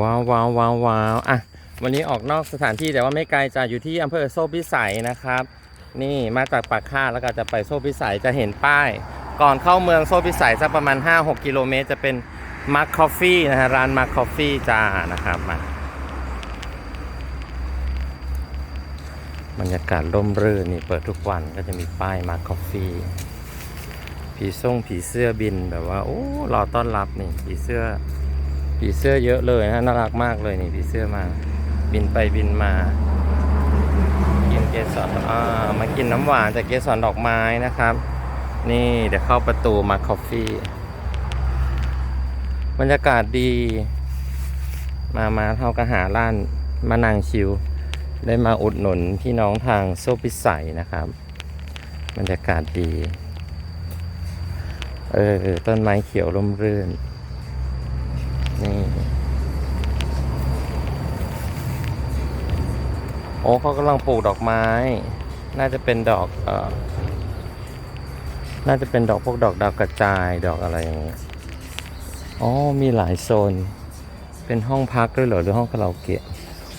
ว้าวว้าวว้าวว้าวอะวันนี้ออกนอกสถานที่แต่ว่าไม่ไกลจะอยู่ที่อำเภอโซ่พิสัยนะครับ นี่มาจากปากค่าแล้วก็จะไปโซ่พิสัยจะเห็นป้าย ก่อนเข้าเมืองโซ่พิสัยสักประมาณ 5-6 กิโลเมตร จะเป็นมาร์คคอฟฟี่นะฮะร้านมาร์คคอฟฟี่จ้านะครับมาบรรยากาศร่มรื่นนี่เปิดทุกวันก็จะมีป้ายมาร์คคอฟฟี่ผีส่งผีเสื้อบินแบบว่าโอ้รอต้อนรับนี่ผีเสื้อ ผีเสื้อเยอะเลยนะน่ารักมากเลยนี่ผีเสื้อมา บินไปบินมา กินเกสรอ่ามากินน้ำหวานจากเกสรดอกไม้นะครับ นี่เดี๋ยวเข้าประตูมาคอฟฟี่บรรยากาศดี มามาเท่ากับหาร้านมานั่งชิว ได้มาอุดหนุนพี่น้องทางโซพิสัยนะครับ บรรยากาศดี เออต้นไม้เขียวร่มรื่น นี่โอ้เขากำลังปลูกดอกไม้ น่าจะเป็นดอกเอ่อน่าจะเป็นดอกพวกดอกดาวกระจายดอกอะไรอย่างเงี้ยอ๋อมีหลายโซน เป็นห้องพักด้วยเหรอหรือห้องคาราโอเกะ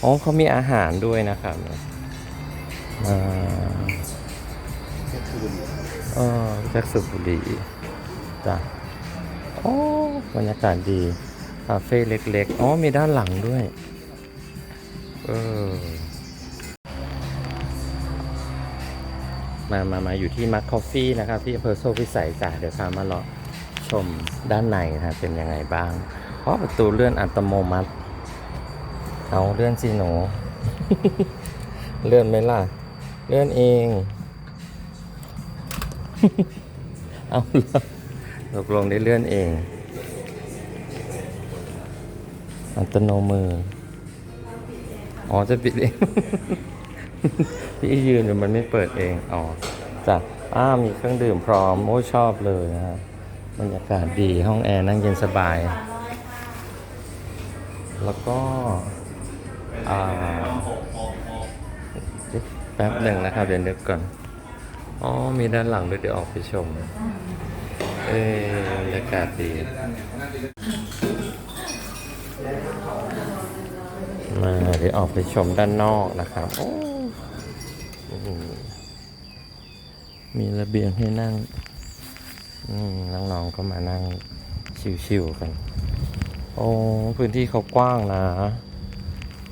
อ๋อเขามีอาหารด้วยนะครับอ่าเออแจ็คสุบุรีจ้ะโอ้บรรยากาศดี คาเฟ่เล็กๆ อ๋อ มีด้านหลังด้วย เออ มามามาอยู่ที่มัคคอฟฟี่นะครับ ที่อำเภอโซ่พิสัยจ้ะเดี๋ยวพามาเลาะชมด้านในนะครับเป็นยังไงบ้าง เพราะประตูเลื่อนอัตโนมัติ เอาเลื่อนสิหนู เลื่อนไหมล่ะ เลื่อนเอง เอาล่ะตกลงได้เลื่อนเอง อัตโนมือ อ๋อ จะปิดเองที่ยืนอยู่มันไม่เปิดเอง อ๋อจ้ะอ้ามีเครื่องดื่มพร้อม โอ้ชอบเลยนะฮะบรรยากาศดีห้องแอร์นั่งเย็นสบาย แล้วก็อ่าแป๊บหนึ่งนะครับ เดี๋ยวนึกก่อน อ๋อ มีด้านหลังด้วยเดี๋ยวออกไปชม เออบรรยากาศดี มาเดี๋ยวออกไปชมด้านนอกนะครับโอ้มีระเบียงให้นั่งอืมน้องๆก็มานั่งชิวๆกัน โอ้พื้นที่เขากว้างนะ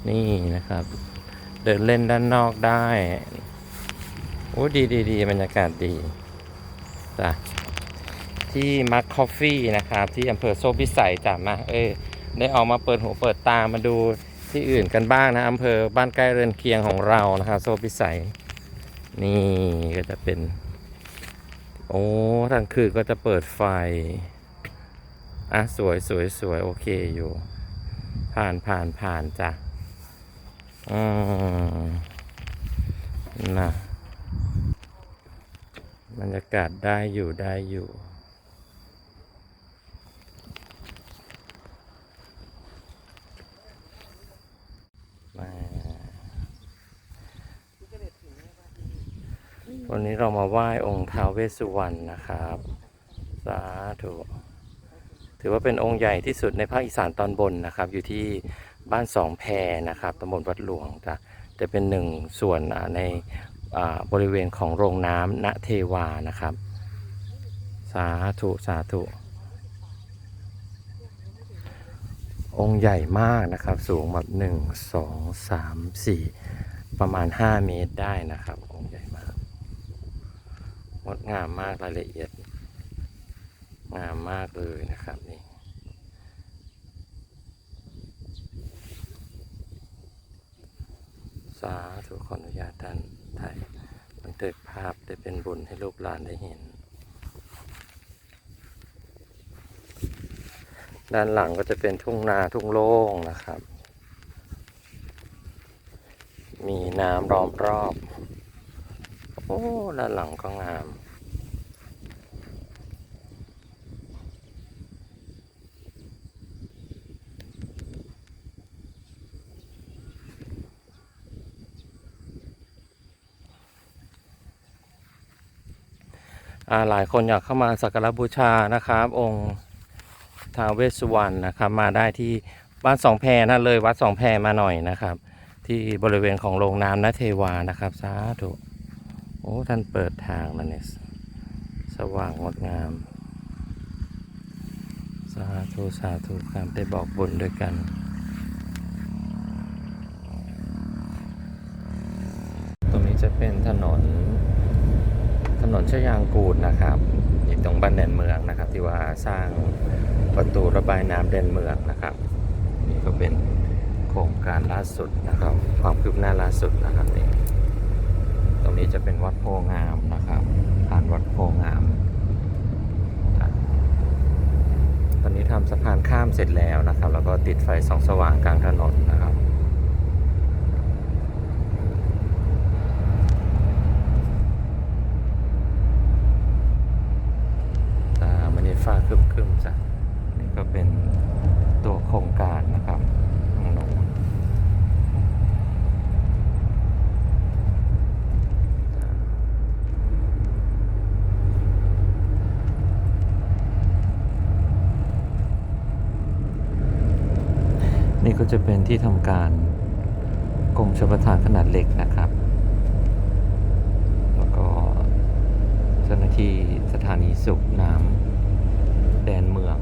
นี่นะครับ เดินเล่นด้านนอกได้ โอ้ดีดีดีบรรยากาศดีจ้ะที่มัคคอฟฟี่นะครับ ที่อำเภอโซพิสัยจ้ะมา เอ้ ได้ออกมาเปิดหูเปิดตามาดูที่อื่นกันบ้างนะอำเภอบ้านใกล้เรือนเคียงของเรานะครับโซพิสัย นี่ก็จะเป็น โอ้ทางคืนก็จะเปิดไฟ อะ สวยสวยสวยโอเคอยู่ ผ่านผ่านผ่านจ้ะอืมนะบรรยากาศได้อยู่ได้อยู่ มา วันนี้เรามาไหว้องค์ท้าวเวสสุวรรณนะครับ สาธุถือว่าเป็นองค์ใหญ่ที่สุดในภาคอีสานตอนบนนะครับ อยู่ที่บ้านสองแพนะครับตำบลวัดหลวงจะจะเป็นหนึ่งส่วนในบริเวณของโรงน้ำณเทวานะครับ สาธุสาธุ องค์ใหญ่มากนะครับ สูงแบบหนึ่งสองสามสี่ประมาณห้าเมตรได้นะครับองค์ใหญ่ ดงามมากรายละเอียด งามมากเลยนะครับนี่สาธุขออนุญาตท่านถ่ายบันทึกภาพได้เป็นบุญให้ลูกหลานได้เห็น ด้านหลังก็จะเป็นทุ่งนาทุ่งโล่งนะครับ มีน้ำล้อมรอบ อ้ด้านหลังก็งาม หลายคนอยากเข้ามาสักการบูชานะครับ องค์ท้าเวสสุวรรณนะครับ มาได้ที่บ้านสองแพนะเลยวัดสองแพมาหน่อยนะครับ ที่บริเวณของโรงน้ำนาเทวานะครับสาธุ โอ้ ท่านเปิดทางแล้วเนี่ยสว่างงดงาม สาธุสาธุครับได้บอกบุญด้วยกันตรงนี้จะเป็นถนนถนนชยางกูดนะครับอยู่ตรงบ้านแดนเมืองนะครับ ที่ว่าสร้างประตูระบายน้ำแดนเมืองนะครับ นี่ก็เป็นโครงการล่าสุดนะครับ ความคืบหน้าล่าสุดนะครับนี่ รงนี้จะเป็นวัดโพงามนะครับผ่านวัดโพงาม ตอนนี้ทำสะพานข้ามเสร็จแล้วนะครับ แล้วก็ติดไฟสองสว่างกลางถนนนะครับ ก็จะเป็นที่ทำการกรมชลประทานขนาดเล็กนะครับ แล้วก็เจ้าหน้าที่สถานีสุขน้ำแดนเมือง